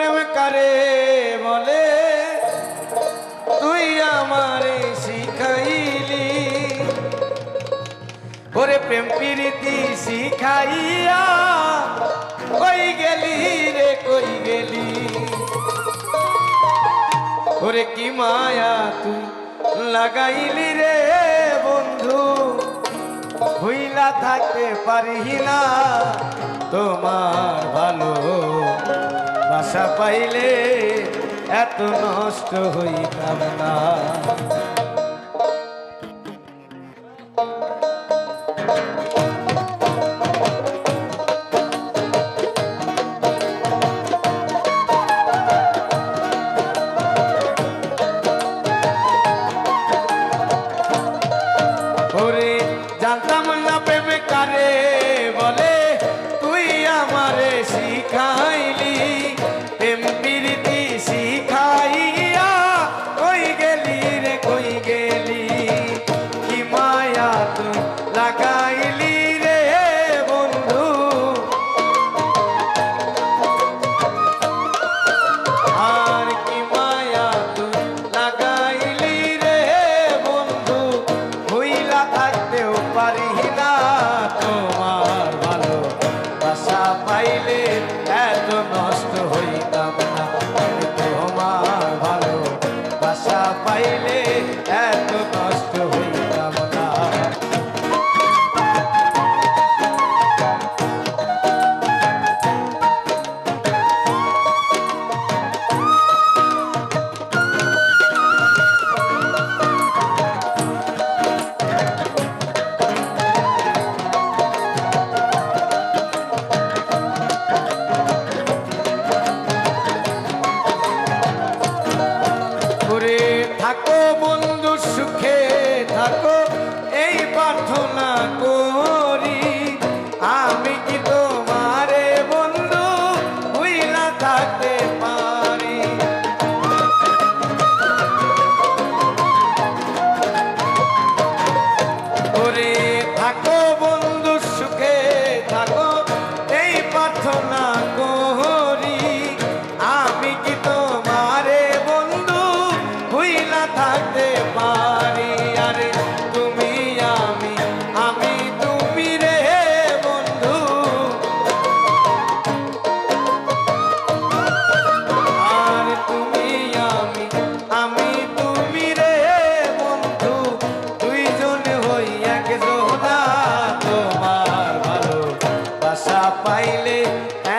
প্রেম করে বলে? তুই আমারে শিখাইলি। ওরে প্রেম প্রীতি শিখাইয়া কই গেলি রে, কই গেলি? ওরে কি মায়া তুই লাগাইলি রে, বন্ধু? হইলা থাকতে পারি না তোমার ভালো। বাসা পাইলে এত নষ্ট হইতাম না। জানতাম পারি তোমার ভালো বাসা পাইলে এত নষ্ট হইতাম তোমার ভালো বাসা পাইলে এত নষ্ট হইতাম রাখো পাইলে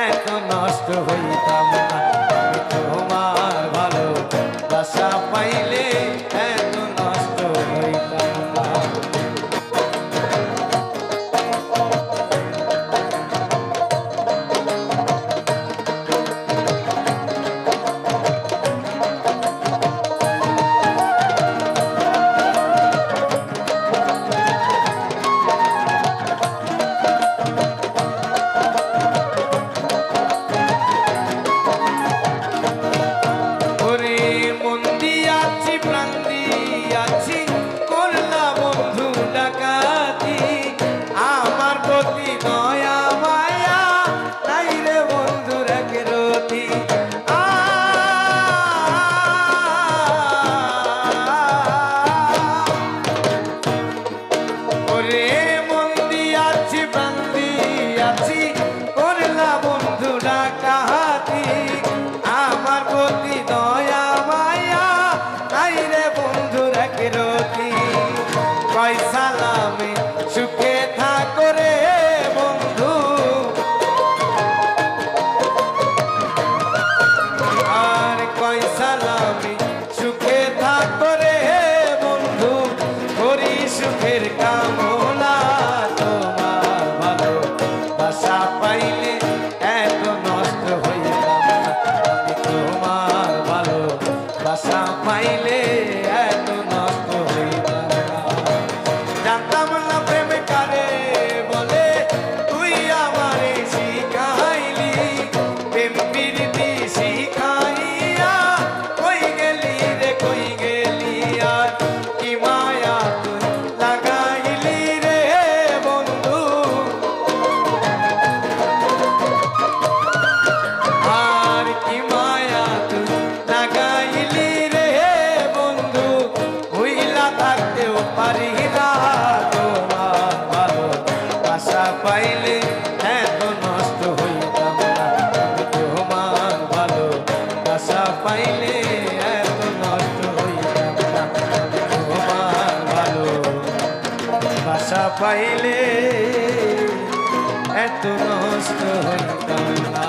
এত নষ্ট হইতাম না। তোমার ভালো বাসা coração, pai. বাসা পাইলে এত নষ্ট হইতাম না।